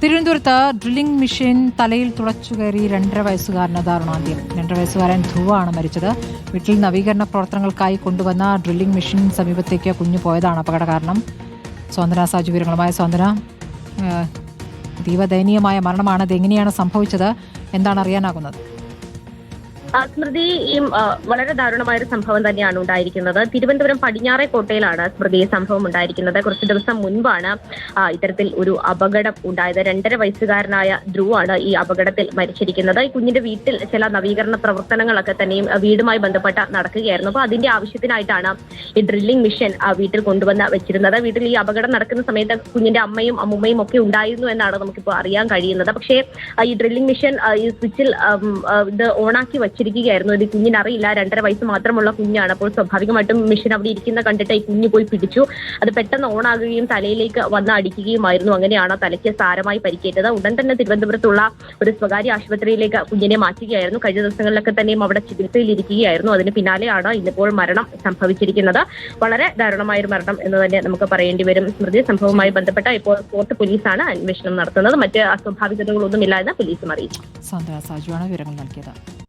തിരുവനന്തപുരത്ത് drilling machine തലയിൽ തുളച്ചു കയറി രണ്ടര വയസ്സുകാരന് ദാരുണാന്ത്യം രണ്ടര വയസ്സുകാരൻ ധ്രുവാണ് മരിച്ചത്. വീട്ടിൽ നവീകരണ പ്രവർത്തനങ്ങൾക്കായി കൊണ്ടുവന്ന ഡ്രില്ലിംഗ് മെഷീൻ സമീപത്തേക്ക് കുഞ്ഞു പോയതാണ് അപകട കാരണം സ്വാതന്ത്ര്യ സാജു വിവരങ്ങളുമായ സ്വാതന്ത്ര്യ ഏഹ്, അതീവ ദയനീയമായ മരണമാണ്. ഇത് എങ്ങനെയാണ് സംഭവിച്ചത്? എന്താണ് അറിയാനാകുന്നത്? സ്മൃതി ഈ വളരെ ദാരുണമായ ഒരു സംഭവം തന്നെയാണ് ഉണ്ടായിരിക്കുന്നത്. തിരുവനന്തപുരം പടിഞ്ഞാറെ കോട്ടയിലാണ് സ്മൃതി സംഭവം ഉണ്ടായിരിക്കുന്നത്. കുറച്ച് ദിവസം മുൻപാണ് ഇത്തരത്തിൽ ഒരു അപകടം ഉണ്ടായത്. രണ്ടര വയസ്സുകാരനായ ധ്രുവാണ് ഈ അപകടത്തിൽ മരിച്ചിരിക്കുന്നത്. ഈ കുഞ്ഞിന്റെ വീട്ടിൽ ചില നവീകരണ പ്രവർത്തനങ്ങളൊക്കെ തന്നെയും വീടുമായി ബന്ധപ്പെട്ട നടക്കുകയായിരുന്നു. അപ്പോൾ അതിന്റെ ആവശ്യത്തിനായിട്ടാണ് ഈ ഡ്രില്ലിംഗ് മിഷൻ വീട്ടിൽ കൊണ്ടുവന്ന് വെച്ചിരുന്നത്. വീട്ടിൽ ഈ അപകടം നടക്കുന്ന സമയത്ത് കുഞ്ഞിന്റെ അമ്മയും അമ്മുമ്മയും ഒക്കെ ഉണ്ടായിരുന്നു എന്നാണ് നമുക്കിപ്പോൾ അറിയാൻ കഴിയുന്നത്. പക്ഷേ ഈ ഡ്രില്ലിംഗ് മിഷൻ ഈ സ്വിച്ചിൽ ഇത് ഓണാക്കി വെച്ചിരിക്കുകയായിരുന്നു ഇത് കുഞ്ഞിന് അറിയില്ല രണ്ടര വയസ്സ് മാത്രമുള്ള കുഞ്ഞാണ്. അപ്പോൾ സ്വാഭാവികമായിട്ടും മിഷൻ അവിടെ ഇരിക്കുന്ന കണ്ടിട്ട് ഈ കുഞ്ഞ് പോയി പിടിച്ചു. അത് പെട്ടെന്ന് ഓണാകുകയും തലയിലേക്ക് വന്ന് അടിക്കുകയുമായിരുന്നു. അങ്ങനെയാണ് തലയ്ക്ക് സാരമായി പരിക്കേറ്റത്. ഉടൻ തന്നെ തിരുവനന്തപുരത്തുള്ള ഒരു സ്വകാര്യ ആശുപത്രിയിലേക്ക് കുഞ്ഞിനെ മാറ്റുകയായിരുന്നു. കഴിഞ്ഞ ദിവസങ്ങളിലൊക്കെ തന്നെയും അവിടെ ചികിത്സയിൽ ചികിത്സയിലിരിക്കുകയായിരുന്നു. അതിന് പിന്നാലെയാണ് ഇന്നിപ്പോൾ മരണം സംഭവിച്ചിരിക്കുന്നത്. വളരെ ദാരുണമായ ഒരു മരണം എന്ന് തന്നെ നമുക്ക് പറയേണ്ടി വരും. സ്മൃതി സംഭവവുമായി ബന്ധപ്പെട്ട ഇപ്പോൾ ഫോർട്ട് പോലീസാണ് അന്വേഷണം നടത്തുന്നത്. മറ്റ് അസ്വാഭാവികതകളൊന്നുമില്ല എന്ന് പോലീസും അറിയിച്ചു. സ്വാതന്ത്ര്യ സാജുവാണ് വിവരങ്ങൾ നൽകിയത്.